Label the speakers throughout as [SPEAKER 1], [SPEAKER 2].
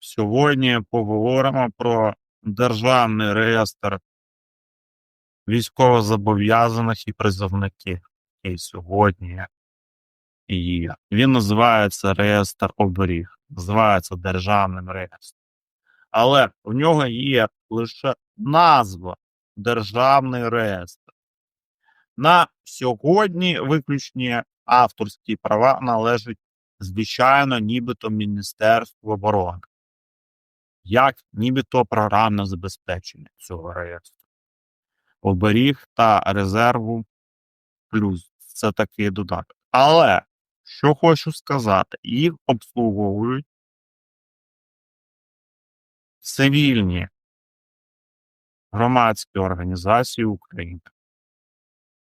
[SPEAKER 1] Сьогодні поговоримо про державний реєстр військовозобов'язаних і призовників, який сьогодні є. Він називається реєстр оберіг, називається державним реєстром. Але в нього є лише назва Державний реєстр. На сьогодні виключні авторські права належать, звичайно, нібито Міністерству оборони, як нібито програмне забезпечення цього реєстру. Оберіг та резерву плюс це такий додаток. Але що хочу сказати, їх обслуговують цивільні громадські організації України.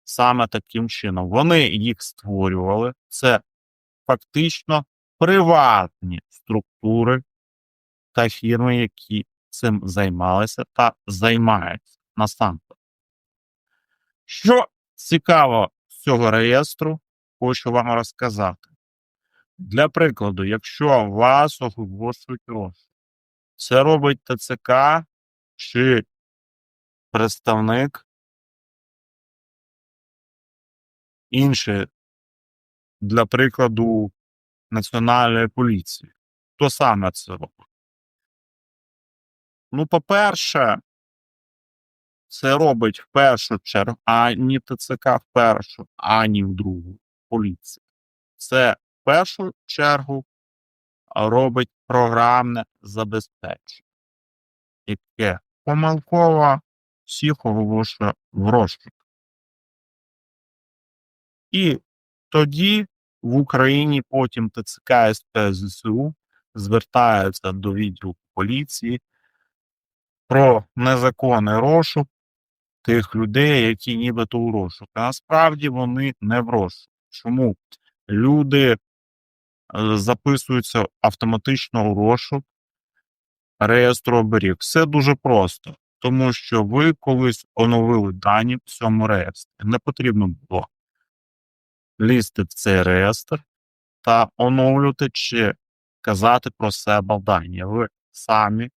[SPEAKER 1] Саме таким чином вони їх створювали. Це фактично приватні структури та фірми, які цим займалися та займаються насамперед. Що цікаво з цього реєстру, хочу вам розказати. Для прикладу, якщо вас оголошують розшук, це робить ТЦК чи представник інший, для прикладу, Національної поліції. Хто саме це робить? Ну, по-перше, це робить в першу чергу ані ТЦК в першу, ані в другу поліція. Це в першу чергу робить програмне забезпечення, яке помилково всіх оголошує в розшук. І тоді в Україні потім ТЦК СП ЗСУ звертаються до відділу поліції про незаконний розшук тих людей, які нібито у розшук. А насправді вони не в розшук. Чому? Люди е, записуються автоматично у розшук реєстру оберіг. Все дуже просто, тому що ви колись оновили дані в цьому реєстрі. Не потрібно було лізти в цей реєстр та оновлювати чи казати про себе дані. Ви самі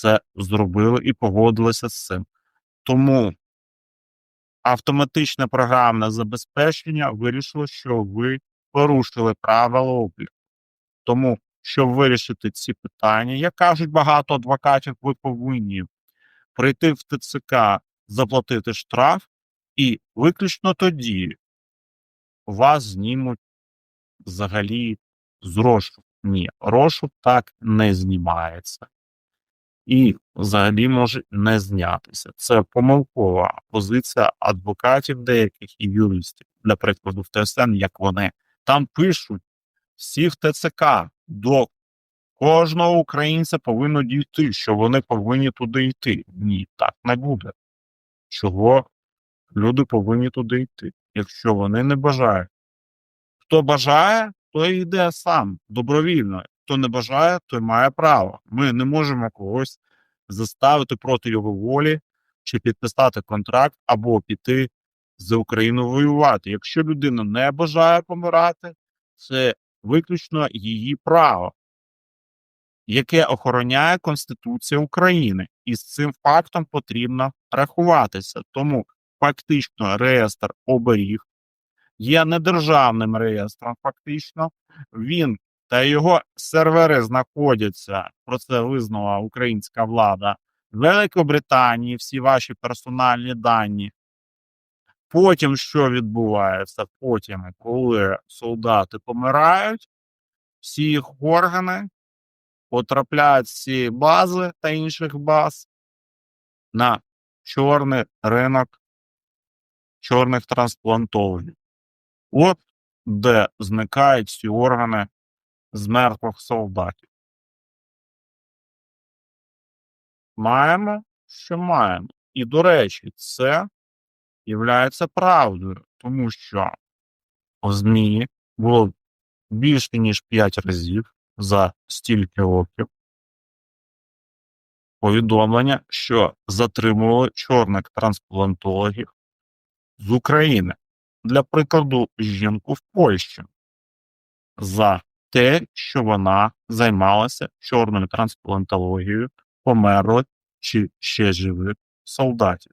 [SPEAKER 1] це зробили і погодилися з цим. Тому автоматичне програмне забезпечення вирішило, що ви порушили правила обліку. Тому, щоб вирішити ці питання, як кажуть багато адвокатів, ви повинні прийти в ТЦК, заплатити штраф, і виключно тоді вас знімуть взагалі з розшуку. Ні, розшук так не знімається. І взагалі може не знятися. Це помилкова позиція адвокатів деяких і юристів, для прикладу, в ТСН, як вони там пишуть всі в ТЦК до кожного українця повинно дійти, що вони повинні туди йти. Ні, так не буде. Чого люди повинні туди йти, якщо вони не бажають. Хто бажає, той йде сам добровільно. Хто не бажає, той має право. Ми не можемо когось заставити проти його волі чи підписати контракт або піти за Україну воювати. Якщо людина не бажає помирати, це виключно її право, яке охороняє Конституція України, і з цим фактом потрібно рахуватися. Тому фактично реєстр оберіг є недержавним реєстром. Фактично, він та його сервери знаходяться. Про це визнала українська влада в Великобританії. Всі ваші персональні дані. Потім що відбувається? Потім, коли солдати помирають, всі їх органи потрапляють з цієї бази та інших баз на чорний ринок чорних трансплантологів. От де зникають ці органи з мертвих солдатів. Маємо, що маємо. І, до речі, це являється правдою, тому що в ЗМІ було більше ніж 5 разів за стільки років повідомлення, що затримували чорних трансплантологів з України. Для прикладу, жінку в Польщі за те, що вона займалася чорною трансплантологією померлих чи ще живих солдатів.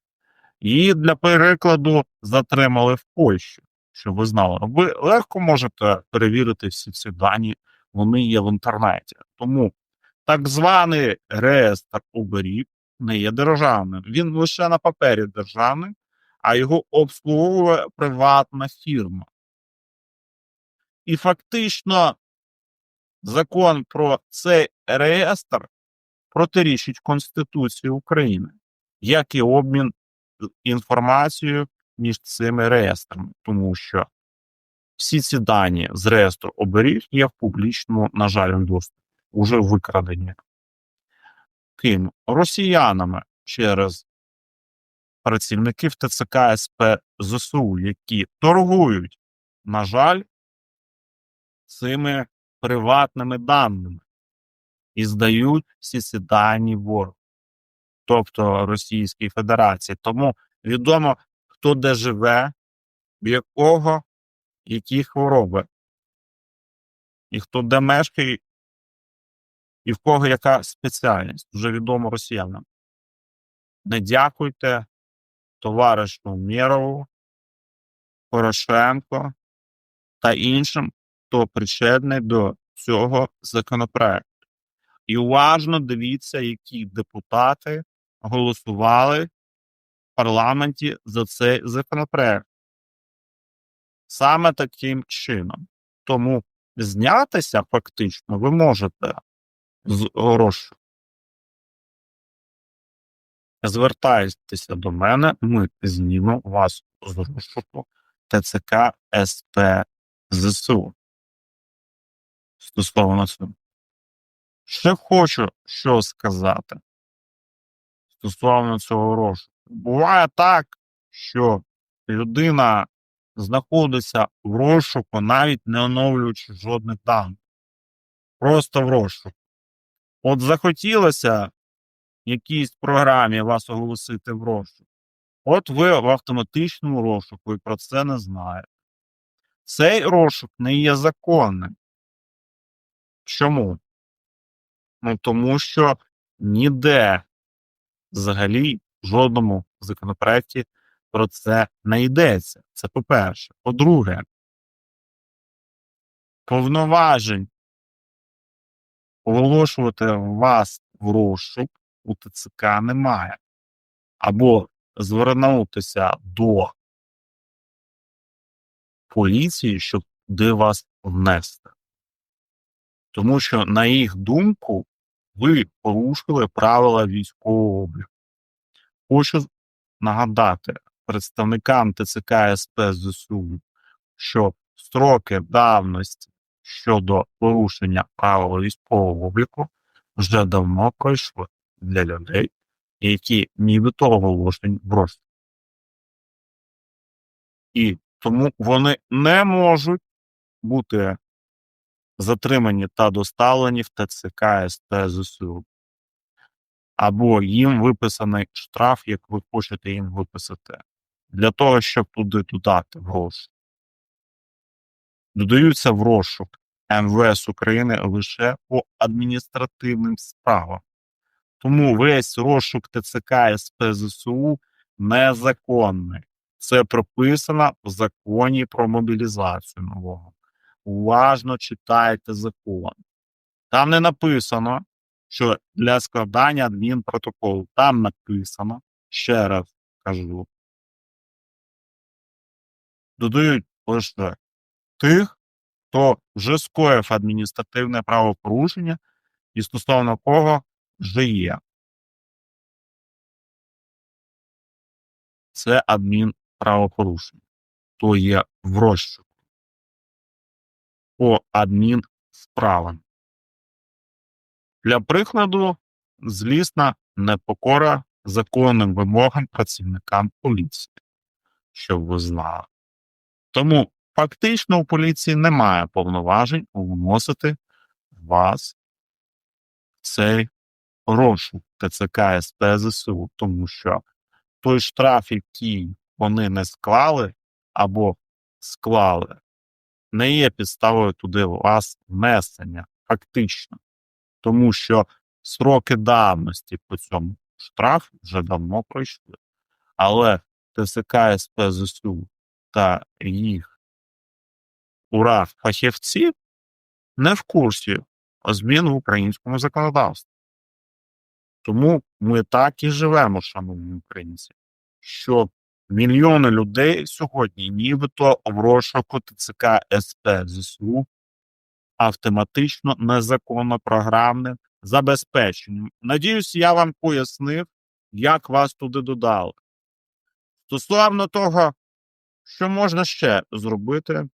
[SPEAKER 1] Її для перекладу затримали в Польщі, щоб ви знали. Ви легко можете перевірити всі ці дані, вони є в інтернеті. Тому так званий реєстр оберіг не є державним. Він лише на папері державний, а його обслуговує приватна фірма. І фактично закон про цей реєстр протирічить Конституції України, як і обмін інформацією між цими реєстрами, тому що всі ці дані з реєстру оберіг є в публічному, на жаль, доступі, уже викрадені. Ким росіянами через працівників ТЦК СП ЗСУ, які торгують, на жаль, цими приватними даними і здають всі ці дані ворогу, тобто Російській Федерації. Тому відомо, хто де живе, в якого які хвороби, і хто де мешкає, і в кого яка спеціальність, вже відомо росіянам. Не дякуйте товаришу Мєрову, Порошенко та іншим, хто причетний до цього законопроекту. І уважно дивіться, які депутати голосували в парламенті за цей законопроект. Саме таким чином. Тому знятися фактично ви можете з грошу. Звертайтеся до мене, ми знімемо вас з розшуку ТЦК СП ЗСУ. Стосовно цього. Ще хочу що сказати стосовно цього розшуку. Буває так, що людина знаходиться в розшуку, навіть не оновлюючи жодних даних. Просто в розшуку. От захотілося якійсь програмі вас оголосити в розшук. От ви в автоматичному розшуку і про це не знаєте. Цей розшук не є законним. Чому? Ну тому що ніде взагалі в жодному законопроекті про це не йдеться. Це по-перше. По-друге, повноважень оголошувати вас в розшук у ТЦК немає. Або звернутися до поліції, щоб туди вас внести. Тому що, на їх думку, ви порушили правила військового обліку. Хочу нагадати представникам ТЦК СП ЗСУ, що строки давності щодо порушення правил військового обліку вже давно пройшли для людей, які нібито оголошені в. І тому вони не можуть бути затримані та доставлені в ТЦК СП ЗСУ. Або їм виписаний штраф, як ви хочете їм виписати, для того, щоб туди додати в розшук. Додаються в розшук МВС України лише по адміністративним справам. Тому весь розшук ТЦК СП ЗСУ незаконний. Це прописано в законі про мобілізацію нового. Уважно читайте закон. Там не написано, що для складання адмінпротоколу. Там написано, ще раз кажу, додають лише тих, хто вже скоїв адміністративне правопорушення і стосовно кого вже є. Це адмінправопорушення, то є в розшуку по адмінсправам. Для прикладу, злісна непокора законним вимогам працівникам поліції, щоб ви знали. Тому фактично у поліції немає повноважень вносити вас в цей розшук ТЦК СП ЗСУ, тому що той штраф, який вони не склали або склали не є підставою туди вас внесення, фактично. Тому що сроки давності по цьому штрафу вже давно пройшли. Але ТСК СП ЗСУ та їх ура фахівці не в курсі змін в українському законодавстві. Тому ми так і живемо, шановні українці, що мільйони людей сьогодні, нібито в розшуку ТЦК СП ЗСУ автоматично незаконно програмним забезпеченням. Надіюсь, я вам пояснив, як вас туди додали. Стосовно того, що можна ще зробити,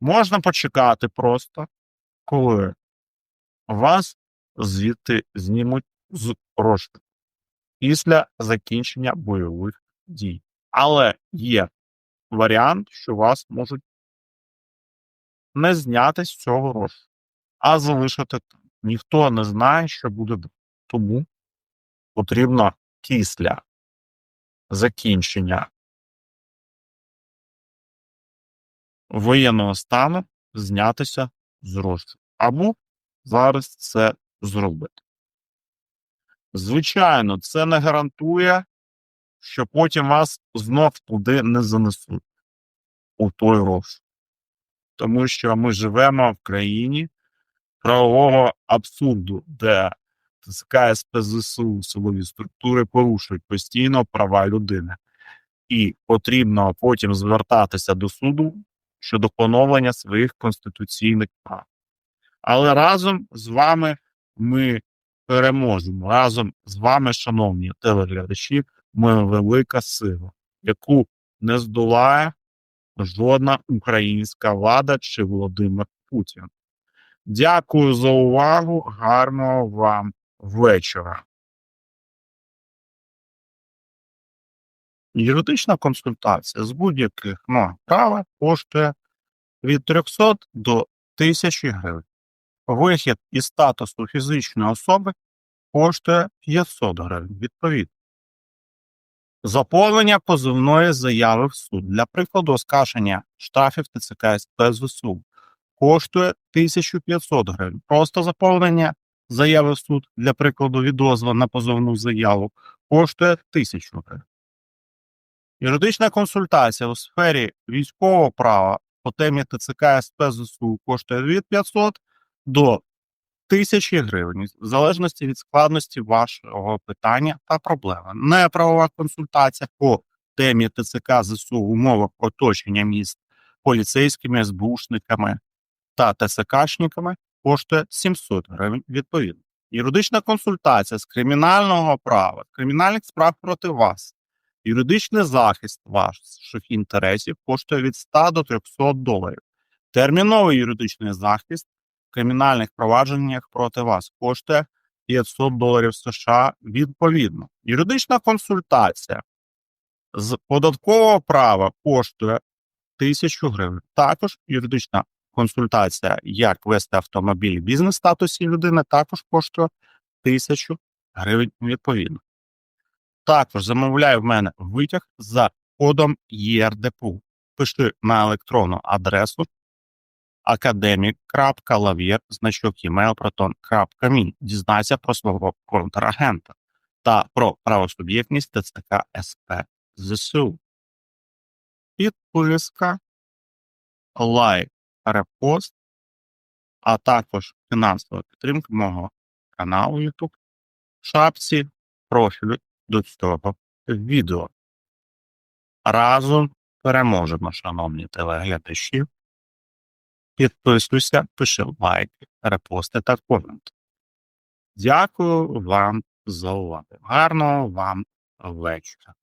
[SPEAKER 1] можна почекати просто, коли вас звідти знімуть з розшуку після закінчення бойових дій. Але є варіант, що вас можуть не зняти з цього розшуку, а залишити там. Ніхто не знає, що буде. Тому потрібно після закінчення воєнного стану знятися з розшуку. Або зараз це зробити. Звичайно, це не гарантує, що потім вас знов туди не занесуть у той розшук. Тому що ми живемо в країні правового абсурду, де ТСК СПЗСУ силові структури порушують постійно права людини. І потрібно потім звертатися до суду щодо поновлення своїх конституційних прав. Але разом з вами ми переможемо. Разом з вами, шановні телеглядачі, велика сила, яку не здолає жодна українська влада чи Володимир Путін. Дякую за увагу. Гарного вам вечора. Юридична консультація з будь-яких норм права коштує від 300 до 1000 гривень. Вихід із статусу фізичної особи коштує 500 гривень відповідно. Заповнення позовної заяви в суд для прикладу оскарження штрафів ТЦК СП ЗСУ коштує 1500 гривень. Просто заповнення заяви в суд для прикладу відозва на позовну заяву коштує 1000 гривень. Юридична консультація у сфері військового права по темі ТЦК СП ЗСУ коштує від 500 до 1000 гривень, в залежності від складності вашого питання та проблеми. Неправова консультація по темі ТЦК ЗСУ в умовах оточення міст поліцейськими, СБУшниками та ТСКшниками коштує 700 гривень відповідно. Юридична консультація з кримінального права, кримінальних справ проти вас, юридичний захист ваших інтересів коштує від 100 до 300 доларів. Терміновий юридичний захист кримінальних провадженнях проти вас коштує 500 доларів США відповідно. Юридична консультація з податкового права коштує 1000 гривень. Також юридична консультація, як вести автомобіль в бізнес статусі людини, також коштує 1000 гривень відповідно. Також замовляю в мене витяг за кодом ЄРДПУ. Пиши на електронну адресу academic.lavier, значок proton.me. Дізнайся про свого контрагента та про правосуб'єктність ТЦК СП ЗСУ. Підписка, лайк, репост, а також фінансова підтримка мого каналу YouTube в шапці профілю до цього відео. Разом переможемо, шановні телеглядачі. Підписуйся, пиши лайки, репости та коменти. Дякую вам за увагу. Гарного вам вечора.